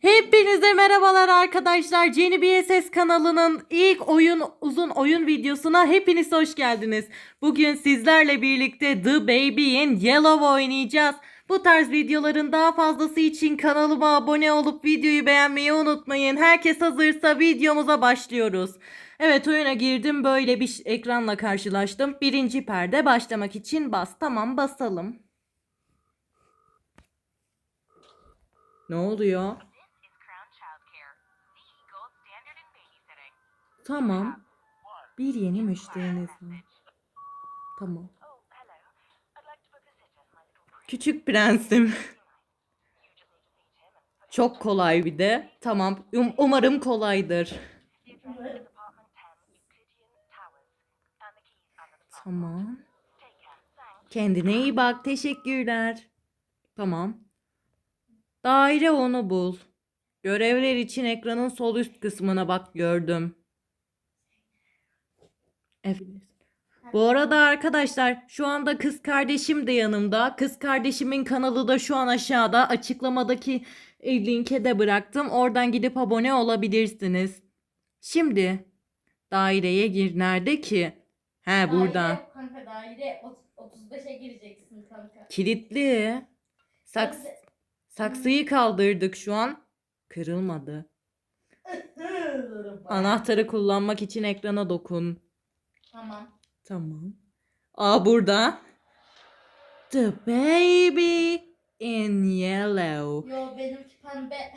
Hepinize merhabalar arkadaşlar. Jenny BSS kanalının ilk oyun uzun oyun videosuna hepiniz hoş geldiniz. Bugün sizlerle birlikte The Baby in Yellow oynayacağız. Bu tarz videoların daha fazlası için kanalıma abone olup videoyu beğenmeyi unutmayın. Herkes hazırsa videomuza başlıyoruz. Evet oyuna girdim böyle bir ekranla karşılaştım. Birinci perde başlamak için bas. Tamam basalım. Ne oluyor? Tamam. Bir yeni müşteriniz var. Tamam. Oh. Küçük prensim. Çok kolay bir de. Tamam. Um- umarım kolaydır. the address is apartment 10, Euclidean Towers, and the keys under the bus. Tamam. Kendine iyi bak. Teşekkürler. Tamam. Daire onu bul. Görevler için ekranın sol üst kısmına bak gördüm. Evet. Bu arada arkadaşlar şu anda kız kardeşim de yanımda. Kız kardeşimin kanalı da şu an aşağıda. Açıklamadaki e, linke de bıraktım. Oradan gidip abone olabilirsiniz. Şimdi daireye gir. Nerede ki? He burada. Daire, kanka daire ot- 35'e gireceksin kanka. Kilitli. Saks saksıyı kaldırdık şu an. Kırılmadı. Anahtarı kullanmak için ekrana dokun. Tamam. Tamam. Aa burada. The baby in yellow. Yo benimki pembe.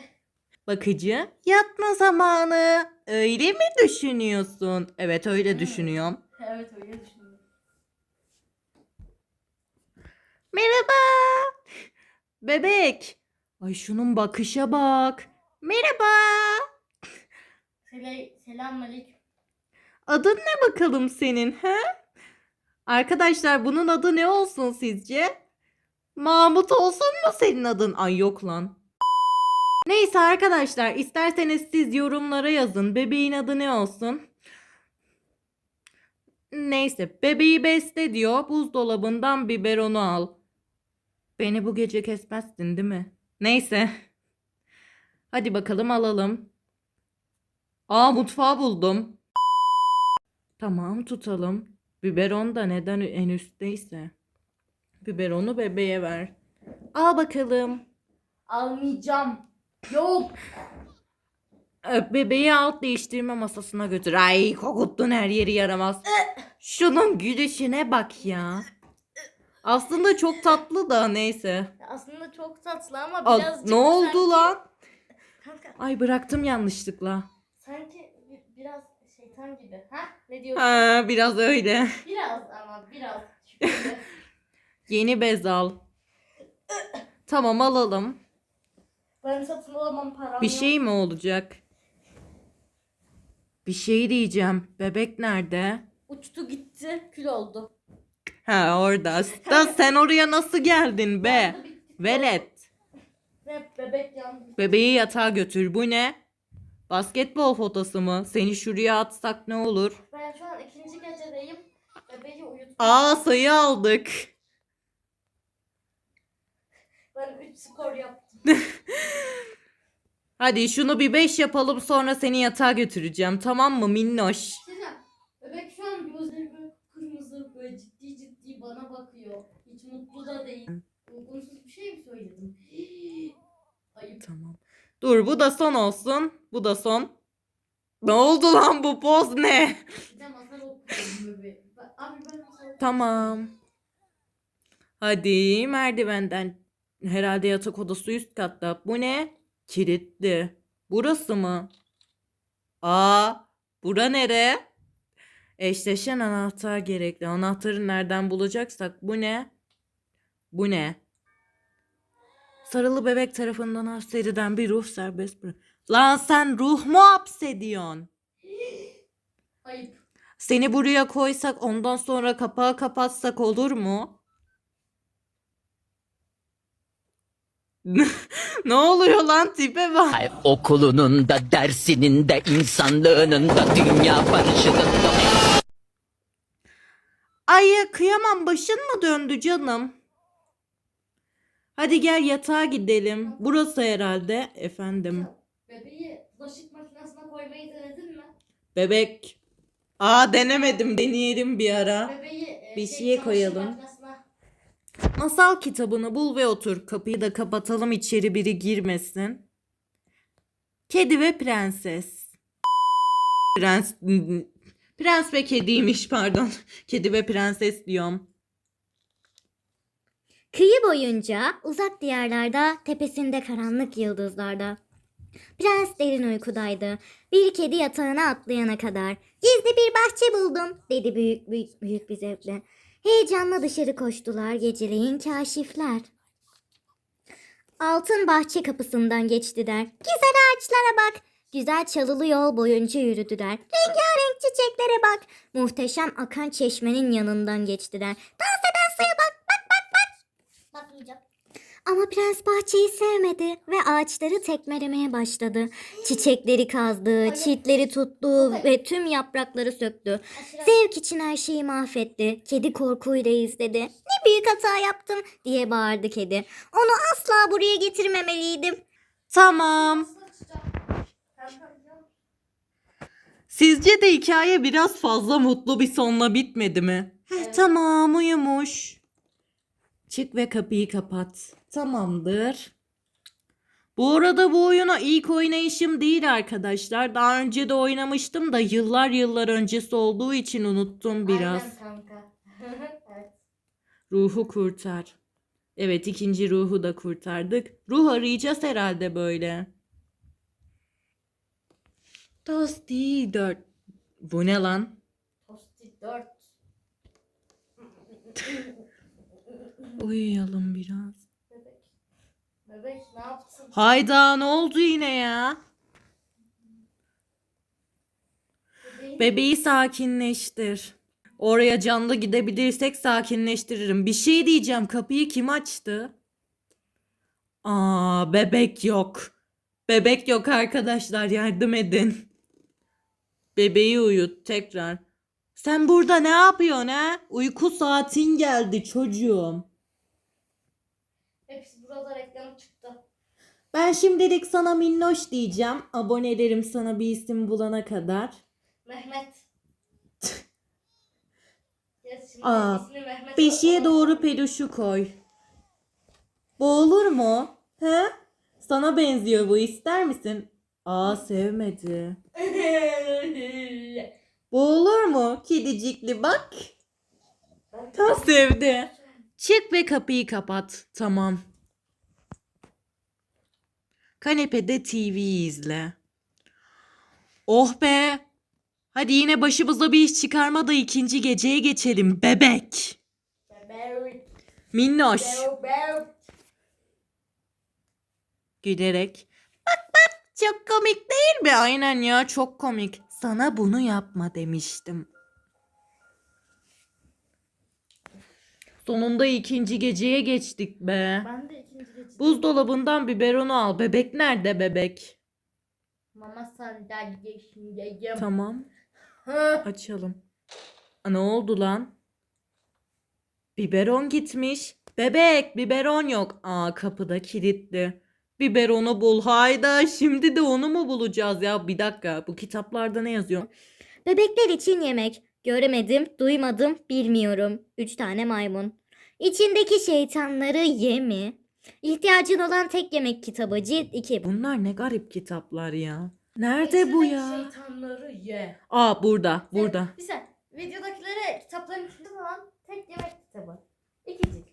Bakıcı yatma zamanı. Öyle mi düşünüyorsun? Evet öyle düşünüyorum. evet öyle düşünüyorum. Merhaba. Bebek. Ay şunun bakışa bak. Merhaba. Sel Selamünaleyküm. Adın ne bakalım senin he? Arkadaşlar bunun adı ne olsun sizce? Mahmut olsun mu senin adın? Ay yok lan. Neyse arkadaşlar isterseniz siz yorumlara yazın. Bebeğin adı ne olsun? Neyse bebeği besle diyor. Buzdolabından biberonu al. Beni bu gece kesmezsin değil mi? Neyse. Hadi bakalım alalım. Aa mutfağı buldum. Tamam tutalım. Biberon da neden en üstteyse. Biberonu bebeğe ver. Al bakalım. Almayacağım. Yok. Bebeği alt değiştirme masasına götür. Ay kokuttun her yeri yaramaz. Şunun gülüşüne bak ya. Aslında çok tatlı da neyse. Aslında çok tatlı ama Al, birazcık ne oldu sanki- lan? Kanka Ay bıraktım yanlışlıkla. sanki bi- biraz şeytan gibi. Ha? Ne diyorsun? Ha, biraz öyle. Biraz ama biraz. Şüpheli. Yeni bez al. Tamam alalım. ben satın alamam param Bir yok. şey mi olacak? Bir şey diyeceğim. Bebek nerede? Uçtu gitti. Kül oldu. Ha orada. Da sen oraya nasıl geldin be? Bitti, oldu. Velet. Ve bebek yandı. Bebeği yatağa götür. Bu ne? Basketbol fotosu mu? Seni şuraya atsak ne olur? Ben şu an ikinci gecedeyim. Bebeği uyuttum. Aa sayı aldık. Ben 3 skor yaptım. Hadi şunu bir 5 yapalım sonra seni yatağa götüreceğim. Tamam mı minnoş? Sizem, bebek şu an gözleri böyle kırmızı böyle ciddi ciddi bana bakıyor. Hiç mutlu da değil. Uygunsuz bir şey mi söyledim? Ayıp. Tamam. Dur bu da son olsun. Bu da son. Ne oldu lan bu poz ne? Tamam. Hadi merdivenden. Herhalde yatak odası üst katta. Bu ne? Kilitli. Burası mı? Aa, bura nere? Eşleşen anahtar gerekli. Anahtarı nereden bulacaksak bu ne? Bu ne? Sarılı bebek tarafından hapsedilen bir ruh serbest bırak. Lan sen ruh mu hapsediyorsun? Ayıp. Seni buraya koysak ondan sonra kapağı kapatsak olur mu? ne oluyor lan tipe bak. Ay, Okulunun da dersinin de insanlığının da dünya barışının da Ay kıyamam başın mı döndü canım? Hadi gel yatağa gidelim. Burası herhalde efendim. Bebeği bulaşık makinesine koymayı denedin mi? Bebek. Aa denemedim. Deneyelim bir ara. Bebeği e, Bir şey, şeye çamaşır koyalım. makinesine- Masal kitabını bul ve otur. Kapıyı da kapatalım içeri biri girmesin. Kedi ve prenses. Prens Prens ve kediymiş pardon. Kedi ve prenses diyorum. Kıyı boyunca uzak diyarlarda tepesinde karanlık yıldızlarda. Prens derin uykudaydı. Bir kedi yatağına atlayana kadar. Gizli bir bahçe buldum dedi büyük büyük büyük bir zevkle. Heyecanla dışarı koştular geceleyin kaşifler. Altın bahçe kapısından geçtiler. Güzel ağaçlara bak. Güzel çalılı yol boyunca yürüdüler. Rengarenk çiçeklere bak. Muhteşem akan çeşmenin yanından geçtiler. Dans eden suya bak. Bak bak bak. Bakmayacağım. Ama prens bahçeyi sevmedi ve ağaçları tekmelemeye başladı. Çiçekleri kazdı, çitleri tuttu ve tüm yaprakları söktü. Zevk için her şeyi mahvetti. Kedi korkuyla izledi. Ne büyük hata yaptım diye bağırdı kedi. Onu asla buraya getirmemeliydim. Tamam. Sizce de hikaye biraz fazla mutlu bir sonla bitmedi mi? Heh. Tamam uyumuş. Çık ve kapıyı kapat. Tamamdır. Bu arada bu oyuna ilk oynayışım değil arkadaşlar. Daha önce de oynamıştım da yıllar yıllar öncesi olduğu için unuttum biraz. Aynen kanka. evet. Ruhu kurtar. Evet ikinci ruhu da kurtardık. Ruh arayacağız herhalde böyle. Tosti 4. Bu ne lan? Post-it 4. Uyuyalım biraz. Bebek. Bebek ne yaptın? Hayda ne oldu yine ya? Bebeğin Bebeği sakinleştir. Oraya canlı gidebilirsek sakinleştiririm. Bir şey diyeceğim. Kapıyı kim açtı? Aa, bebek yok. Bebek yok arkadaşlar. Yardım edin. Bebeği uyut tekrar. Sen burada ne yapıyorsun ha? Uyku saatin geldi çocuğum. Hepsi burada reklam çıktı. Ben şimdilik sana minnoş diyeceğim. Abonelerim sana bir isim bulana kadar. Mehmet. Yes, şimdi Aa, ismi Mehmet Beşiğe doğru peluşu koy. Bu olur mu? He? Sana benziyor bu ister misin? Aa sevmedi. Bu olur mu? Kedicikli bak. Ta sevdi. Çık ve kapıyı kapat. Tamam. Kanepede TV izle. Oh be. Hadi yine başımıza bir iş çıkarma da ikinci geceye geçelim bebek. Bebek. Minnoş. Bebek. Gülerek. Bak bak çok komik değil mi? Aynen ya çok komik. Sana bunu yapma demiştim. Sonunda ikinci geceye geçtik be. Ben de. Buzdolabından biberonu al. Bebek nerede bebek? Mama sandalyesindeyim. Tamam Hı. açalım. Aa, ne oldu lan? Biberon gitmiş. Bebek biberon yok. Aa kapıda kilitli. Biberonu bul. Hayda şimdi de onu mu bulacağız ya? Bir dakika bu kitaplarda ne yazıyor? Bebekler için yemek. Göremedim, duymadım, bilmiyorum. Üç tane maymun. İçindeki şeytanları ye mi? İhtiyacın olan tek yemek kitabı cilt 2. Bunlar ne garip kitaplar ya. Nerede bu ya? Şeytanları ye. Aa burada burada. Bir sen videodakilere kitapların içinde olan tek yemek kitabı. İki cilt.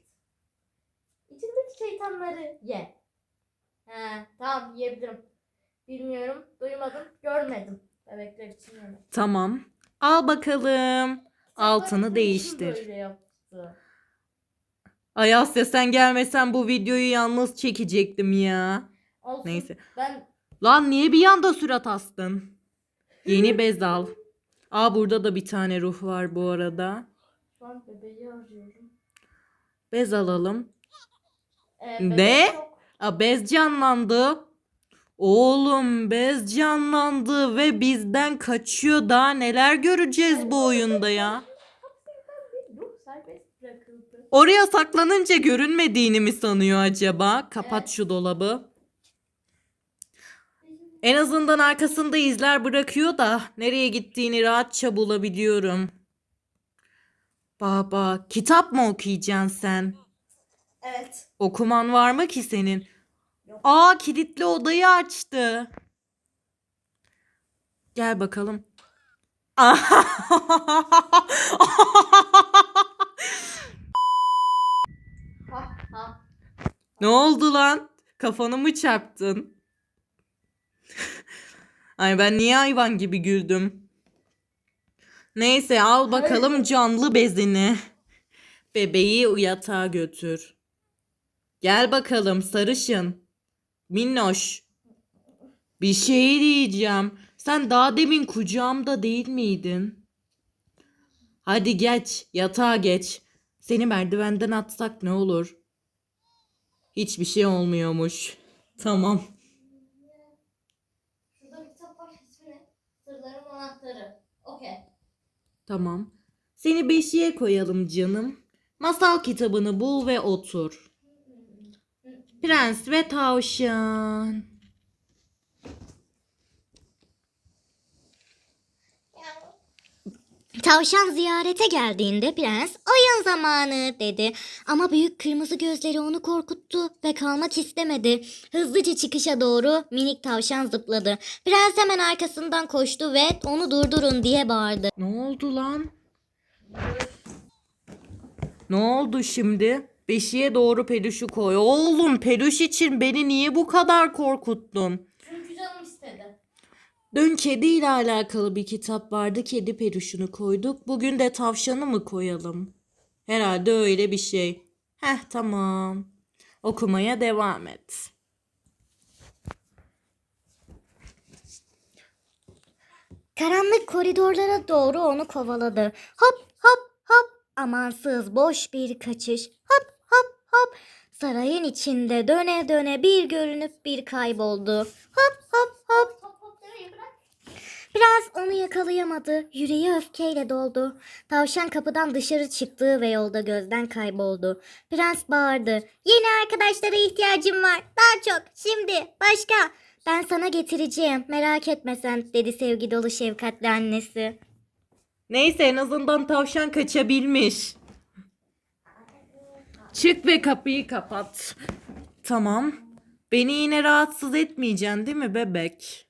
İçindeki şeytanları ye. He tamam yiyebilirim. Bilmiyorum, duymadım, görmedim. Bebekler için yemek. Tamam. Al bakalım. Altını Kitapların değiştir. Böyle yaptı. Ay Asya sen gelmesen bu videoyu yalnız çekecektim ya. Olsun. Neyse. Ben Lan niye bir yanda surat astın? Yeni bez al. Aa burada da bir tane ruh var bu arada. an bebeği arıyorum. Bez alalım. Ee, Ne? yok. Aa bez canlandı. Oğlum bez canlandı ve bizden kaçıyor. Daha neler göreceğiz bu oyunda ya. Bir ruh serbest bırakıldı. Oraya saklanınca görünmediğini mi sanıyor acaba? Kapat Evet. şu dolabı. En azından arkasında izler bırakıyor da nereye gittiğini rahatça bulabiliyorum. Baba, kitap mı okuyacaksın sen? Evet. Okuman var mı ki senin? Yok. Aa, kilitli odayı açtı. Gel bakalım. Ne oldu lan? Kafanı mı çarptın? Ay ben niye hayvan gibi güldüm? Neyse al bakalım canlı bezini. Bebeği yatağa götür. Gel bakalım sarışın. Minnoş. Bir şey diyeceğim. Sen daha demin kucağımda değil miydin? Hadi geç, yatağa geç. Seni merdivenden atsak ne olur? Hiçbir şey olmuyormuş. Tamam. Şurada bir kitap var. İsmi? Sırların anahtarı. Okey. Tamam. Seni beşiğe koyalım canım. Masal kitabını bul ve otur. Prens ve tavşan. Tavşan ziyarete geldiğinde prens oyun zamanı dedi. Ama büyük kırmızı gözleri onu korkuttu ve kalmak istemedi. Hızlıca çıkışa doğru minik tavşan zıpladı. Prens hemen arkasından koştu ve onu durdurun diye bağırdı. Ne oldu lan? Ne oldu şimdi? Beşiğe doğru peluşu koy. Oğlum peluş için beni niye bu kadar korkuttun? Dün kediyle alakalı bir kitap vardı. Kedi peluşunu koyduk. Bugün de tavşanı mı koyalım? Herhalde öyle bir şey. Heh tamam. Okumaya devam et. Karanlık koridorlara doğru onu kovaladı. Hop hop hop amansız boş bir kaçış. Hop hop hop sarayın içinde döne döne bir görünüp bir kayboldu. Hop hop hop Hop hop demeyi bırak. Prens onu yakalayamadı. Yüreği öfkeyle doldu. Tavşan kapıdan dışarı çıktı ve yolda gözden kayboldu. Prens bağırdı. Yeni arkadaşlara ihtiyacım var. Daha çok. Şimdi. Başka. Ben sana getireceğim. Merak etme sen dedi sevgi dolu şefkatli annesi. Neyse en azından tavşan kaçabilmiş. Çık ve kapıyı kapat. Tamam. Beni yine rahatsız etmeyeceksin değil mi bebek?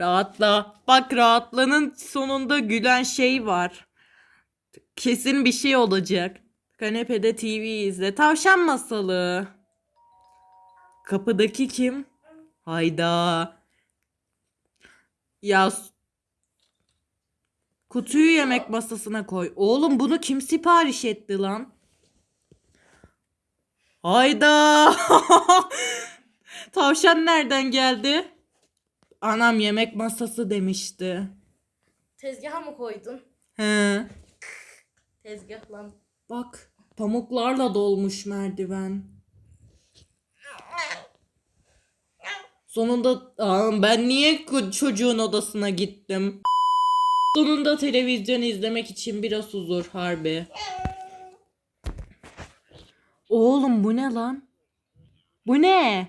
Rahatla. Bak rahatlanın sonunda gülen şey var. Kesin bir şey olacak. Kanepede TV izle. Tavşan masalı. Kapıdaki kim? Hayda. Ya Kutuyu yemek masasına koy. Oğlum bunu kim sipariş etti lan? Hayda. Tavşan nereden geldi? Anam yemek masası demişti. Tezgaha mı koydun? He. Tezgah lan. Bak pamuklarla dolmuş merdiven. Sonunda Aa, ben niye çocuğun odasına gittim? Sonunda televizyon izlemek için biraz huzur harbi. Oğlum bu ne lan? Bu ne?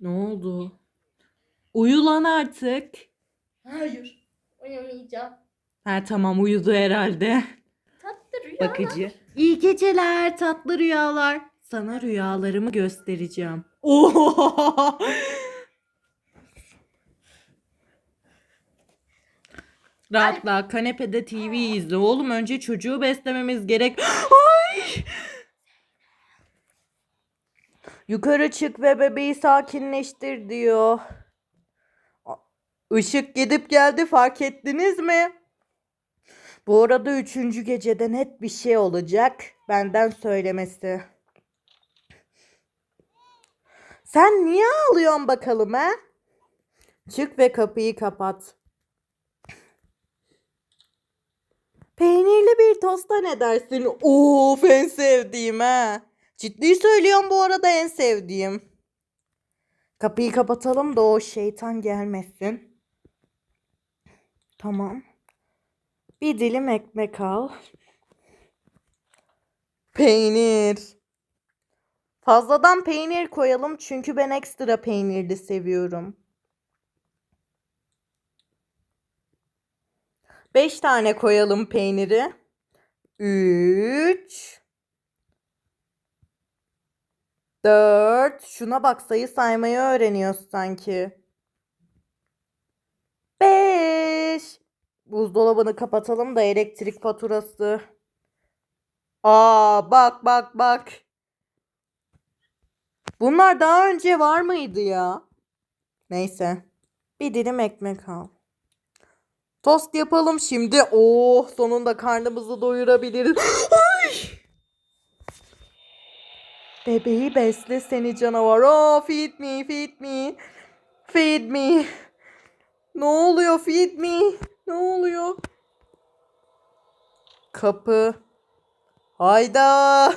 Ne oldu? Uyu lan artık. Hayır. Uyumayacağım. Ha tamam uyudu herhalde. Tatlı rüya. Bakıcı. İyi geceler, tatlı rüyalar. Sana rüyalarımı göstereceğim. Oo! Rahatla, kanepede TV izle. Oğlum önce çocuğu beslememiz gerek. Ay! Yukarı çık ve bebeği sakinleştir diyor. Işık gidip geldi fark ettiniz mi? Bu arada üçüncü gecede net bir şey olacak. Benden söylemesi. Sen niye ağlıyorsun bakalım ha? Çık ve kapıyı kapat. Peynirli bir tosta ne dersin? Of en sevdiğim ha. Ciddi söylüyorum bu arada en sevdiğim. Kapıyı kapatalım da o şeytan gelmesin. Tamam. Bir dilim ekmek al. Peynir. Fazladan peynir koyalım çünkü ben ekstra peynirli seviyorum. Beş tane koyalım peyniri. Üç. Dört. Şuna bak sayı saymayı öğreniyoruz sanki. Beş. Buzdolabını kapatalım da elektrik faturası. Aa bak bak bak. Bunlar daha önce var mıydı ya? Neyse. Bir dilim ekmek al. Tost yapalım şimdi. Oh sonunda karnımızı doyurabiliriz. Ay! Bebeği besle seni canavar. Oh feed me feed me. Feed me. Ne oluyor feed me? Ne oluyor? Kapı. Hayda.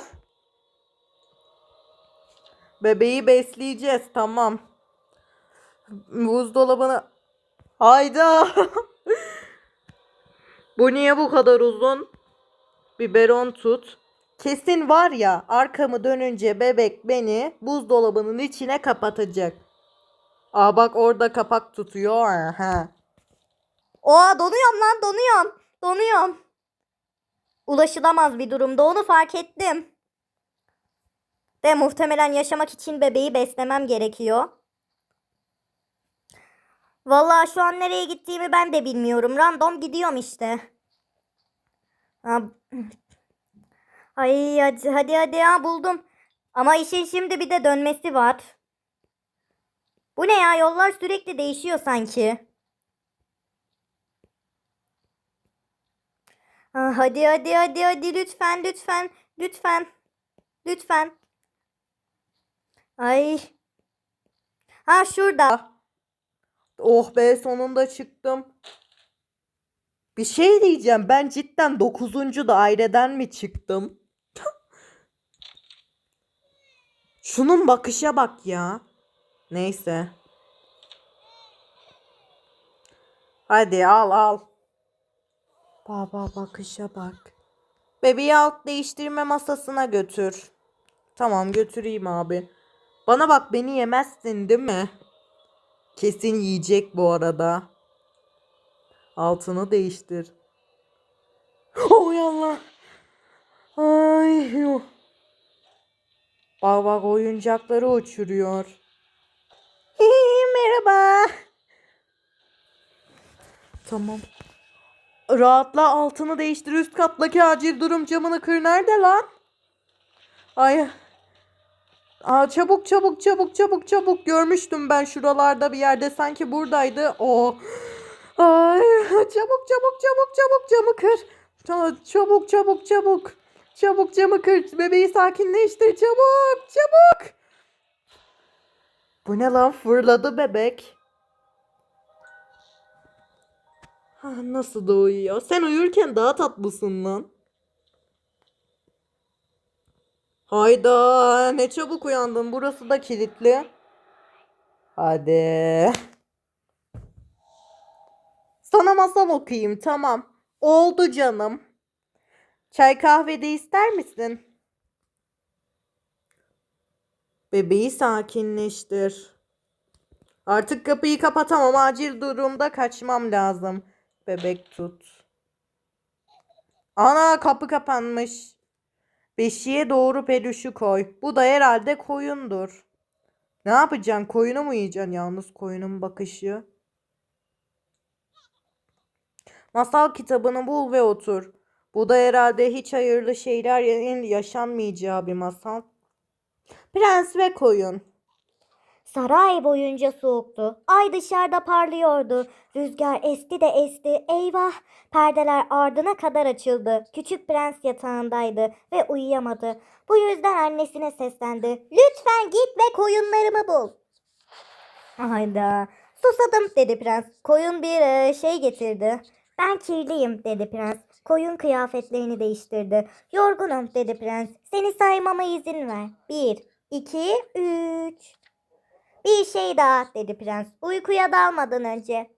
Bebeği besleyeceğiz tamam. Buzdolabını. Hayda. bu niye bu kadar uzun? Biberon tut. Kesin var ya arkamı dönünce bebek beni buzdolabının içine kapatacak. Aa bak orada kapak tutuyor. Ha. Oha donuyorum lan donuyorum. Donuyorum. Ulaşılamaz bir durumda onu fark ettim. De muhtemelen yaşamak için bebeği beslemem gerekiyor. Vallahi şu an nereye gittiğimi ben de bilmiyorum. Random gidiyorum işte. Ha, Ay hadi hadi hadi ya buldum. Ama işin şimdi bir de dönmesi var. Bu ne ya yollar sürekli değişiyor sanki. Ha, hadi hadi hadi hadi lütfen lütfen lütfen lütfen. Ay. Ha şurada. Oh be sonunda çıktım. Bir şey diyeceğim. Ben cidden 9. daireden mi çıktım? Şunun bakışa bak ya. Neyse. Hadi al al. Baba bakışa bak. Bebeği alt değiştirme masasına götür. Tamam götüreyim abi. Bana bak beni yemezsin değil mi? Kesin yiyecek bu arada. Altını değiştir. Bak bak oyuncakları uçuruyor. Merhaba. Tamam. Rahatla altını değiştir üst kattaki acil durum camını kır nerede lan? Ay. Aa, çabuk çabuk çabuk çabuk çabuk görmüştüm ben şuralarda bir yerde sanki buradaydı. O. Ay çabuk çabuk çabuk çabuk camı kır. Çabuk çabuk çabuk. Çabuk camı kır. Bebeği sakinleştir çabuk çabuk. Bu ne lan fırladı bebek. Ha, nasıl da uyuyor? Sen uyurken daha tatlısın lan. Hayda ne çabuk uyandın. Burası da kilitli. Hadi. Sana masal okuyayım tamam. Oldu canım. Çay kahve de ister misin? Bebeği sakinleştir. Artık kapıyı kapatamam. Acil durumda kaçmam lazım. Bebek tut. Ana kapı kapanmış. Beşiğe doğru peluşu koy. Bu da herhalde koyundur. Ne yapacaksın? Koyunu mu yiyeceksin? Yalnız koyunun bakışı. Masal kitabını bul ve otur. Bu da herhalde hiç hayırlı şeylerin yaşanmayacağı bir masal. Prens ve koyun. Saray boyunca soğuktu. Ay dışarıda parlıyordu. Rüzgar esti de esti. Eyvah! Perdeler ardına kadar açıldı. Küçük prens yatağındaydı ve uyuyamadı. Bu yüzden annesine seslendi. Lütfen git ve koyunlarımı bul. Hayda. Susadım dedi prens. Koyun bir e, şey getirdi. Ben kirliyim dedi prens. Koyun kıyafetlerini değiştirdi. Yorgunum dedi prens. Seni saymama izin ver. Bir, iki, üç. Bir şey daha dedi prens uykuya dalmadan önce.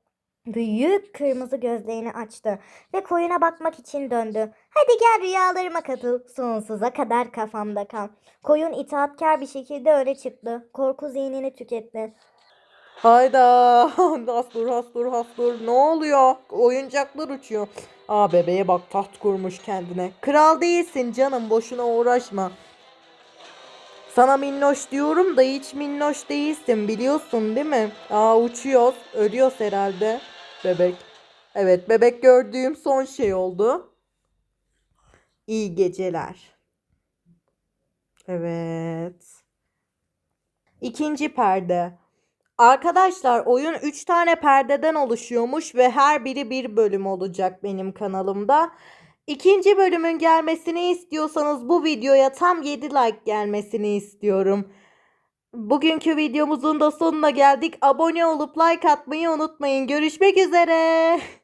Büyük kırmızı gözlerini açtı ve koyuna bakmak için döndü. Hadi gel rüyalarıma katıl. Sonsuza kadar kafamda kal. Koyun itaatkar bir şekilde öne çıktı. Korku zihnini tüketti. Hayda. Hastur hastur hastur. Ne oluyor? Oyuncaklar uçuyor. Aa bebeğe bak taht kurmuş kendine. Kral değilsin canım boşuna uğraşma. Sana minnoş diyorum da hiç minnoş değilsin biliyorsun değil mi? Aa uçuyoruz. Ölüyoruz herhalde. Bebek. Evet bebek gördüğüm son şey oldu. İyi geceler. Evet. İkinci perde. Arkadaşlar oyun 3 tane perdeden oluşuyormuş ve her biri bir bölüm olacak benim kanalımda. İkinci bölümün gelmesini istiyorsanız bu videoya tam 7 like gelmesini istiyorum. Bugünkü videomuzun da sonuna geldik. Abone olup like atmayı unutmayın. Görüşmek üzere.